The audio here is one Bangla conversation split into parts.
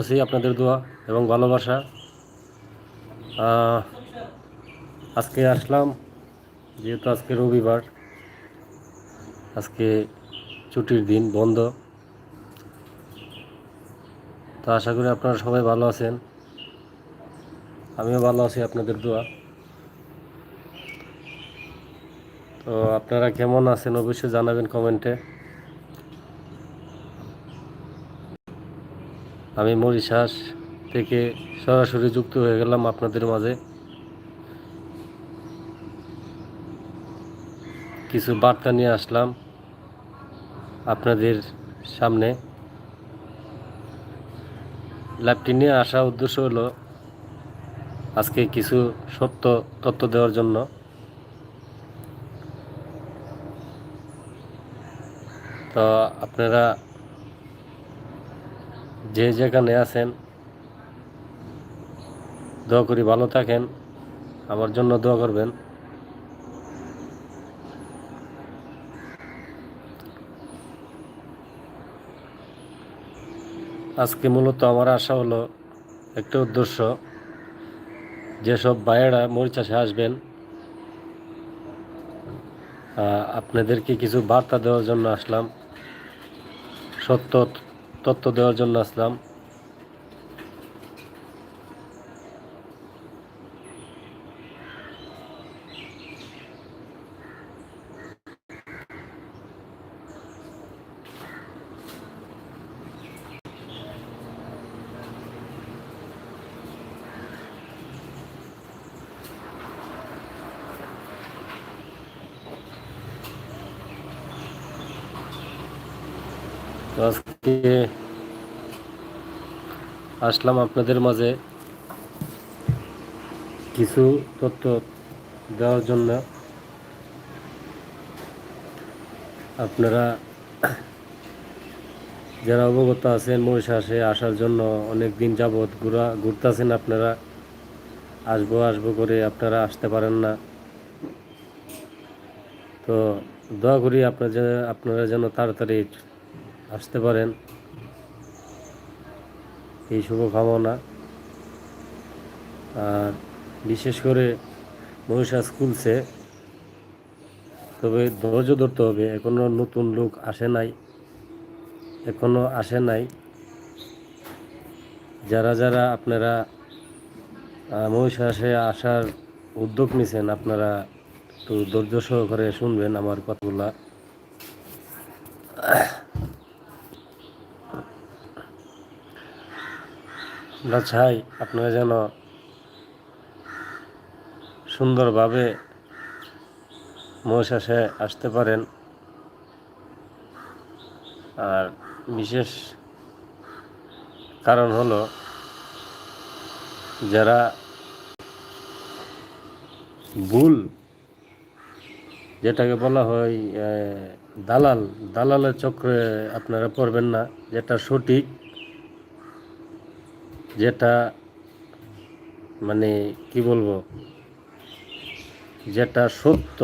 আছি আপনাদের দোয়া এবং ভালোবাসা। আজকে আসলাম, যেহেতু আজকে রবিবার, আজকে ছুটির দিন বন্ধ। তো আশা করি আপনারা সবাই ভালো আছেন। আমিও ভালো আছি, আপনাদের দোয়া। তো আপনারা কেমন আছেন অবশ্যই জানাবেন কমেন্টে। আমি মরিশাস থেকে সরাসরি যুক্ত হয়ে গেলাম আপনাদের মাঝে। কিছু বার্তা নিয়ে আসলাম আপনাদের সামনে। ল্যাবটি নিয়ে আসা উদ্দেশ্য হলো আজকে কিছু সত্য তথ্য দেওয়ার জন্য। তো আপনারা যে যেখানে আছেন, দোয়া করি ভালো থাকেন, আমার জন্য দোয়া করবেন। আজকে মূলত আমার আশা হলো একটা উদ্দেশ্য যেসব ভাইয়েরা মরিচ চাষে আসবেন আপনাদেরকে কিছু বার্তা দেওয়ার জন্য আসলাম। সত্য তথ্য দেওয়ার জন্য আসলাম। আজকে আসলাম আপনাদের মাঝে। কিছু তথ্য দেওয়ার জন্য। আপনারা যারা অবগত আছেন মহিষাসে আসার জন্য অনেক দিন যাবৎ ঘুরা, ঘুরতেছেন আপনারা। আসব আসব করে আপনারা আসতে পারেন না। তো দোয়া করি আপনার আপনারা যেন তাড়াতাড়ি আসতে পারেন। এই শুভকামনা। আর বিশেষ করে মহিষা স্কুলসে। তবে ধৈর্য ধরতে হবে, এখনও নতুন লোক আসে নাই। এখনও আসে নাই। যারা যারা আপনারা মহিষাসে আসার উদ্যোগ নিছেন, আপনারা একটু ধৈর্য সহকারে শুনবেন আমার কথাগুলা। আমরা চাই আপনারা যেন সুন্দরভাবে মহিষাসে আসতে পারেন। আর বিশেষ কারণ হলো, যারা ভুল, যেটাকে বলা হয় দালাল, দালালের চক্রে আপনারা পড়বেন না, যেটা সঠিক। যেটা মানে কি বলব, যেটা সত্য,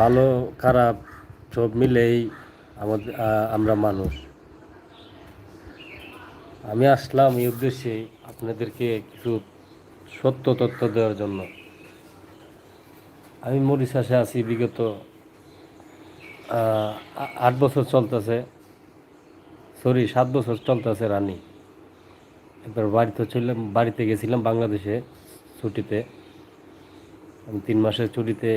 ভালো খারাপ সব মিলেই আমাদের আমরা মানুষ। আমি আসলাম এই উদ্দেশ্যে আপনাদেরকে কিছু সত্য তথ্য দেওয়ার জন্য। আমি মরিশাসে আছি বিগত আট বছর চলতেছে। সরি, সাত বছর চলতেছে রানি। একবার বাড়িতে ছিলাম, বাড়িতে গেছিলাম বাংলাদেশে ছুটিতে। আমি তিন মাসের ছুটিতে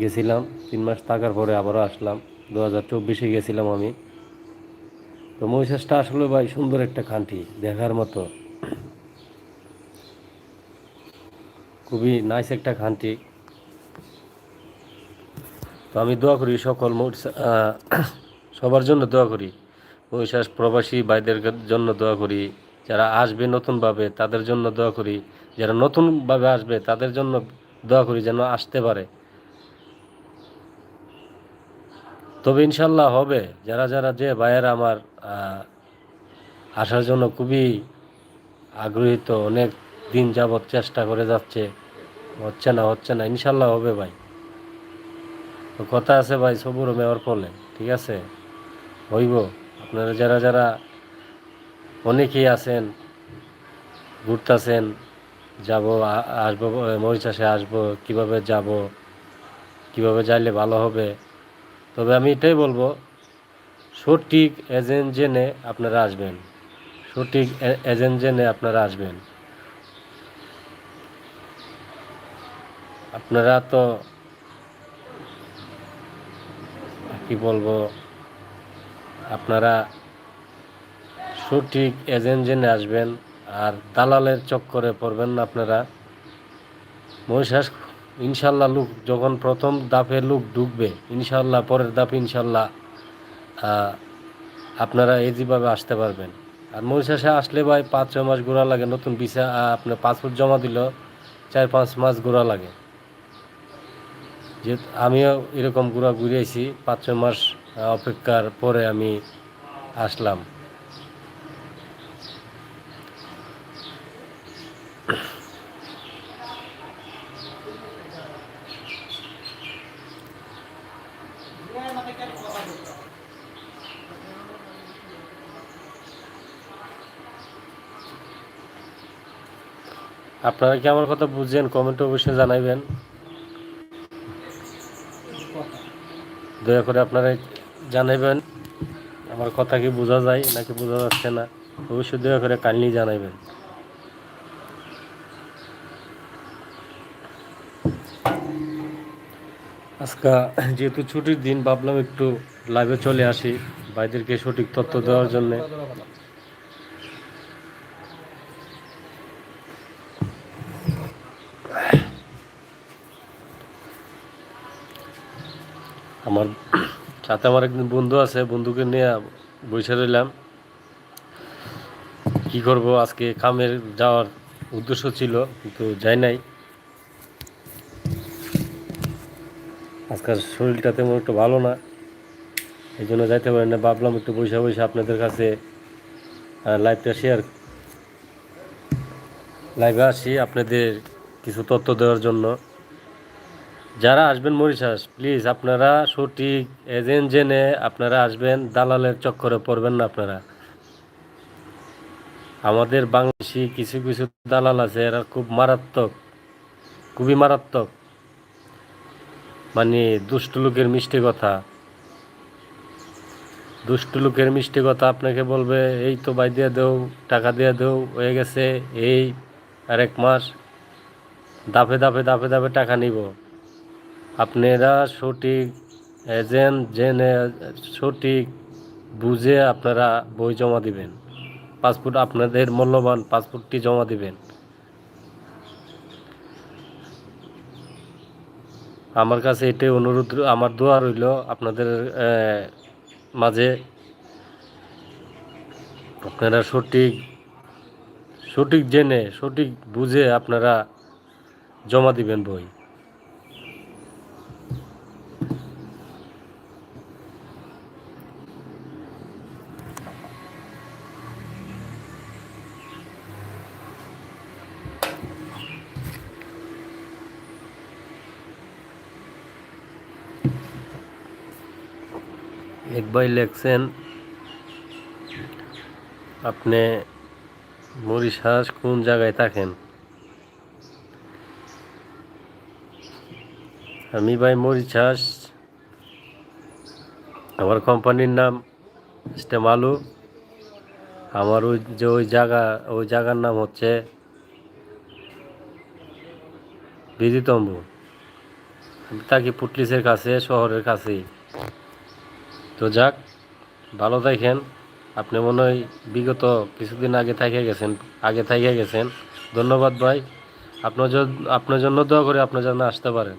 গেছিলাম, তিন মাস থাকার পরে আবারও আসলাম। দু হাজার চব্বিশে গেছিলাম আমি। তো মহিষাসটা আসলে ভাই সুন্দর একটা খান্টি দেখার মতো। খুবই নাইস একটা খান্টি তো আমি দোয়া করি সকল সবার জন্য দোয়া করি। মহিষাস প্রবাসী ভাইদের জন্য দোয়া করি, যারা আসবে নতুনভাবে তাদের জন্য দোয়া করি, যারা নতুনভাবে আসবে তাদের জন্য দোয়া করি যেন আসতে পারে। তবে ইনশাল্লাহ হবে, যারা যারা যে ভাইয়েরা আমার আসার জন্য খুবই আগ্রহীত, অনেক দিন যাবৎ চেষ্টা করে যাচ্ছে, হচ্ছে না হচ্ছে না ইনশাল্লাহ হবে ভাই। তো কথা আছে ভাই, সবুর মেয়র ফলে ঠিক আছে? হইব। আপনারা যারা যারা অনেকেই আছেন, ঘুরতেছেন, যাব আসব মরিচাষে আসব, কীভাবে যাব, কীভাবে যাইলে ভালো হবে, তবে আমি এটাই বলব, সঠিক এজেন্ট জেনে আপনারা আসবেন। সঠিক এজেন্ট জেনে আপনারা আসবেন। আপনারা তো, কি বলব আপনারা সঠিক এজেন্ট জেনে আসবেন আর দালালের চক্করে পড়বেন না আপনারা। মহিষাস, ইনশাল্লাহ লুক যখন প্রথম দাপে লুক ঢুকবে, ইনশাল্লাহ, পরের দাপে ইনশাল্লাহ আপনারা ইজিভাবে আসতে পারবেন। আর মহিষাসে আসলে ভাই পাঁচ ছয় মাস ঘোরা লাগে, নতুন ভিসা আপনার পাসপোর্ট জমা দিল, চার পাঁচ মাস ঘোরা লাগে। যে আমিও এরকম ঘোরা ঘুরিয়েছি পাঁচ ছয় মাস অপেক্ষার পরে আমি আসলাম। আপনারা কি আমার কথা বুঝছেন? কমেন্টে অবশ্যই জানাইবেন। দয়া করে আপনারা জানাইবেন। আমার কথা কি বোঝা যায় নাকি বোঝা যাচ্ছে না? অবশ্যই দয়া করে কাইন্ডলি জানাইবেন। আজকে যেহেতু ছুটির দিন, ভাবলাম একটু লাইভে চলে আসি ভাইদেরকে সঠিক তথ্য দেওয়ার জন্যে। আমার সাথে আমার একদিন বন্ধু আছে, বন্ধুকে নিয়ে বসে রইলাম। কি করব? আজকে কামের যাওয়ার উদ্দেশ্য ছিল, কিন্তু যাই নাই। আজকাল শরীরটা তেমন একটু ভালো না, এই জন্য যাইতে পারি না। ভাবলাম একটু বসে বসে আপনাদের কাছে লাইভটা শেয়ার লাইভে আসি আপনাদের কিছু তথ্য দেওয়ার জন্য। যারা আসবেন মরিশাস প্লিজ আপনারা সঠিক এজেন্ট জেনে আপনারা আসবেন, দালালের চক্করে পড়বেন না আপনারা। আমাদের বাংলাদেশি কিছু কিছু দালাল আছে, এরা খুব মারাত্মক, খুবই মারাত্মক। মানে দুষ্ট লোকের মিষ্টি কথা। দুষ্ট লোকের মিষ্টি কথা আপনাকে বলবে, এই তো বাই দিয়ে দেও, টাকা দিয়ে দেও, হয়ে গেছে, এই আর এক মাস দাফে দাফে দাফে দাফে টাকা নিব। আপনারা সঠিক এজেন্ট জেনে সঠিক বুঝে আপনারা বই জমা দিবেন। পাসপোর্ট আপনাদের মূল্যবান পাসপোর্টটি জমা দিবেন। আমার কাছে এটাই অনুরোধ, আমার দোয়া রইল আপনাদের মাঝে আপনারা সঠিক সঠিক জেনে, সঠিক বুঝে আপনারা জমা দিবেন বই। এক ভাই লেখছেন, আপনি মরিশাস কোন জায়গায় থাকেন? আমি ভাই মরিশাস, আমার কোম্পানির নাম স্টেম আলু আমার ওই যে ওই জায়গা, ওই জায়গার নাম হচ্ছে বিদিতম্বু। আমি থাকি পুটলিসের কাছে, শহরের কাছেই। তো যাক, ভালো থাকেন। আপনি মনে হয় বিগত কিছুদিন আগে থেকে গেছেন, আগে থেকে গেছেন। ধন্যবাদ ভাই। আপনার জন্য আপনার জন্য দোয়া করে আপনার জন্য আসতে পারেন।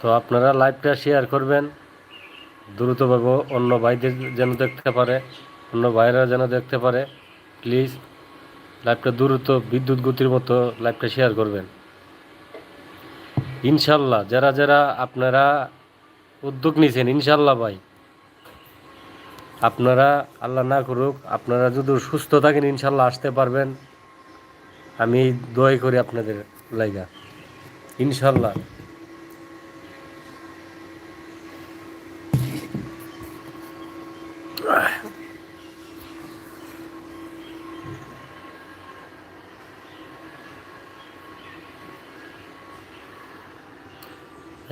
তো আপনারা লাইভটা শেয়ার করবেন। দ্রুতভাবে অন্য ভাইদের যেন দেখতে পারে। অন্য ভাইরা যেন দেখতে পারে প্লিজ লাইভটা দ্রুত বিদ্যুৎ গতির মতো লাইভটা শেয়ার করবেন। ইনশাল্লাহ, যারা যারা আপনারা উদ্যোগ নিয়েছেন ইনশাল্লাহ ভাই, আপনারা আল্লাহ না করুক, আপনারা যদি সুস্থ থাকেন, ইনশাল্লাহ আসতে পারবেন। আমি দোয়াই করি আপনাদের লাইগা। ইনশাল্লাহ।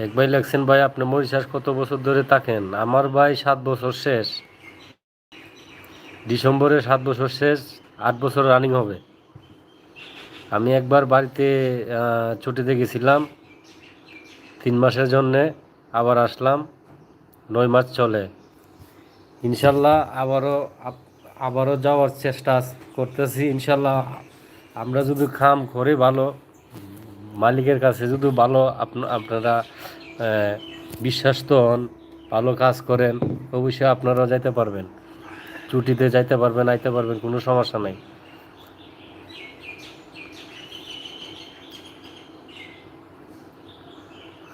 এক ভাই লেখছেন, ভাই, আপনি মরিশাস কত বছর ধরে থাকেন? আমার ভাই সাত বছর শেষ। ডিসেম্বরে সাত বছর শেষ, আট বছর রানিং হবে। আমি একবার বাড়িতে ছুটিতে গেছিলাম। তিন মাসের জন্যে আবার আসলাম। নয় মাস চলে। ইনশাল্লাহ আবারও আবারও যাওয়ার চেষ্টা করতেছি। ইনশাল্লাহ আমরা যদি খাম করে ভালো মালিকের কাছে যদি ভালো আপনা- আপনারা বিশ্বাস্ত হন, ভালো কাজ করেন, অবশ্যই আপনারা যাইতে পারবেন। ছুটিতে যাইতে পারবেন, আইতে পারবেন, কোনো সমস্যা নাই।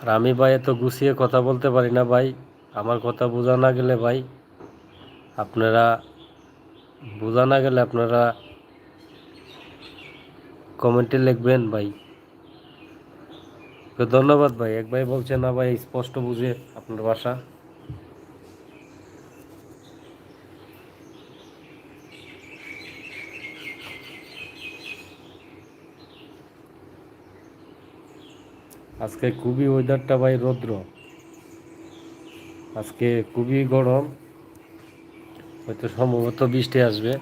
আর আমি ভাই এত গুছিয়ে কথা বলতে পারি না ভাই। আমার কথা বোঝা না গেলে ভাই, আপনারা বোঝা না গেলে আপনারা কমেন্টে লিখবেন ভাই। তো ধন্যবাদ ভাই। এক ভাই বলছে, না ভাই, স্পষ্ট বুঝে আপনার ভাষা। আজকে খুবই ওয়েদারটা ভাই রৌদ্র। আজকে খুবই গরম। হয়তো সম্ভবত বৃষ্টি আসবে।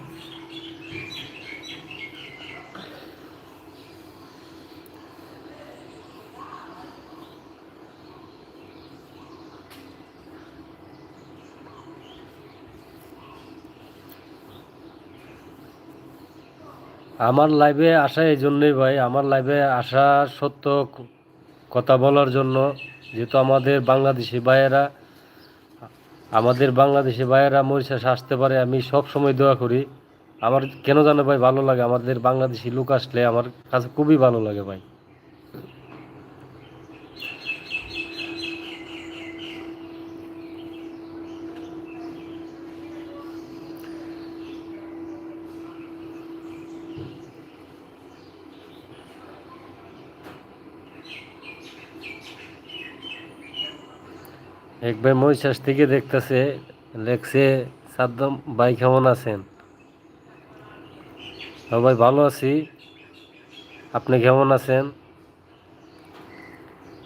আমার লাইভে আসা এই জন্যই ভাই, আমার লাইভে আসা সত্য কথা বলার জন্য, যেহেতু আমাদের বাংলাদেশি ভাইয়েরা, আমাদের বাংলাদেশি ভাইয়েরা মরিশাস আসতে পারে, আমি সব সময় দোয়া করি। আমার কেন জানো ভাই, ভালো লাগে, আমাদের বাংলাদেশি লোক আসলে আমার কাছে খুবই ভালো লাগে ভাই। এক ভাই মরিশাস থেকে দেখতেছে, লেখছে, সাদ্দাম ভাই কেমন আছেন? সবাই ভালো আছি। আপনি কেমন আছেন?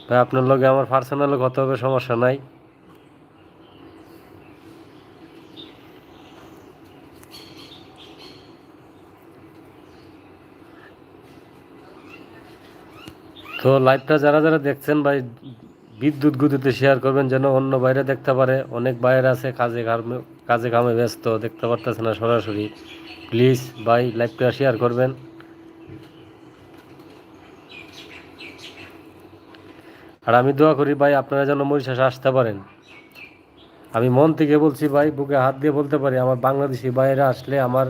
ভাই, আপনার লগে আমার পার্সোনাল কথা হবে, সমস্যা নাই। তো লাইভটা যারা যারা দেখছেন ভাই বিদ্যুৎ গতিতে শেয়ার করবেন যেন অন্য বাইরে দেখতে পারে। অনেক বাইরে আছে, কাজে কামে কাজে কামে ব্যস্ত, দেখতে পারতেছে না সরাসরি। প্লিজ ভাই লাইভটা শেয়ার করবেন। আর আমি দোয়া করি, ভাই, আপনারা যেন মরিশাস আসতে পারেন। আমি মন থেকে বলছি, ভাই, বুকে হাত দিয়ে বলতে পারি, আমার বাংলাদেশি বাইরে আসলে আমার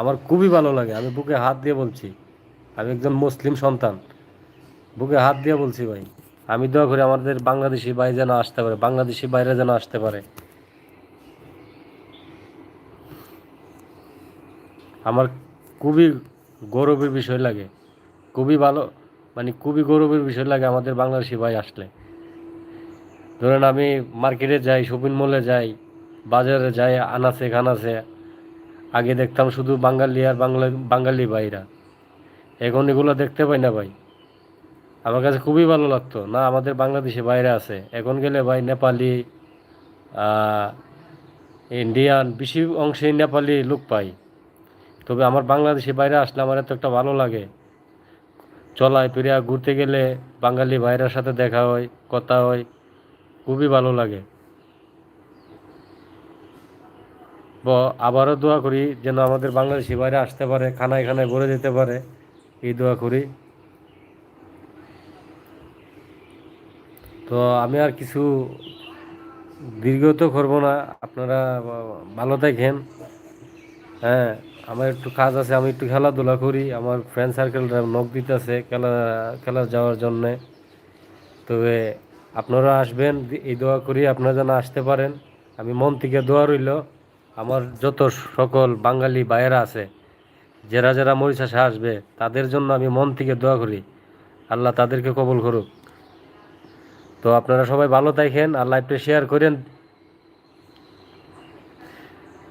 আমার খুবই ভালো লাগে। আমি বুকে হাত দিয়ে বলছি, আমি একজন মুসলিম সন্তান। বুকে হাত দিয়ে বলছি, ভাই। আমি দোয়া করি আমাদের বাংলাদেশি ভাই যেন আসতে পারে, বাংলাদেশি বাইরে যেন আসতে পারে। আমার খুবই গৌরবের বিষয় লাগে, খুবই ভালো মানে খুবই গৌরবের বিষয় লাগে আমাদের বাংলাদেশি ভাই আসলে। ধরেন আমি মার্কেটে যাই শপিং মলে যাই, বাজারে যাই, আনাচে খানাচে, আগে দেখতাম শুধু বাঙালি আর বাংলা বাঙালি ভাইরা। এখন এগুলো দেখতে পাই না ভাই। আমার কাছে খুবই ভালো লাগতো। না, আমাদের বাংলাদেশে বাইরে আছে। এখন গেলে ভাই নেপালি ইন্ডিয়ান, বেশি অংশে নেপালি লোক পাই। তবে আমার বাংলাদেশি বাইরে আসলে আমার এত একটা ভালো লাগে। চলায় ফিরিয়া ঘুরতে গেলে বাঙালি ভাইরার সাথে দেখা হয়, কথা হয়, খুবই ভালো লাগে। ব, আবারও দোয়া করি যেন আমাদের বাংলাদেশি বাইরে আসতে পারে, খানায় খানায় ভরে যেতে পারে। এই দোয়া করি। তো আমি আর কিছু দীর্ঘ তো করব না, আপনারা ভালো দেখেন হ্যাঁ আমার একটু কাজ আছে, আমি একটু খেলাধুলা করি, আমার ফ্রেন্ড সার্কেলরা নখ দিতেছে খেলা খেলা যাওয়ার জন্যে। তবে আপনারা আসবেন, এই দোয়া করি আপনারা যেন আসতে পারেন। আমি মন থেকে দোয়া রইল, আমার যত সকল বাঙালি ভাইয়েরা আছে, যারা যারা মরিশাসে আসবে, তাদের জন্য আমি মন থেকে দোয়া করি। আল্লাহ তাদেরকে কবল করুক। তো আপনারা সবাই ভালো দেখেন আর লাইভটা শেয়ার করেন।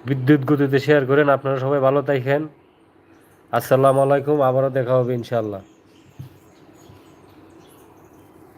বিদ্যুৎ গতিতে শেয়ার করেন, আপনারা সবাই ভালো দেখেন আসসালামু আলাইকুম, আবারও দেখা হবে ইনশাআল্লাহ।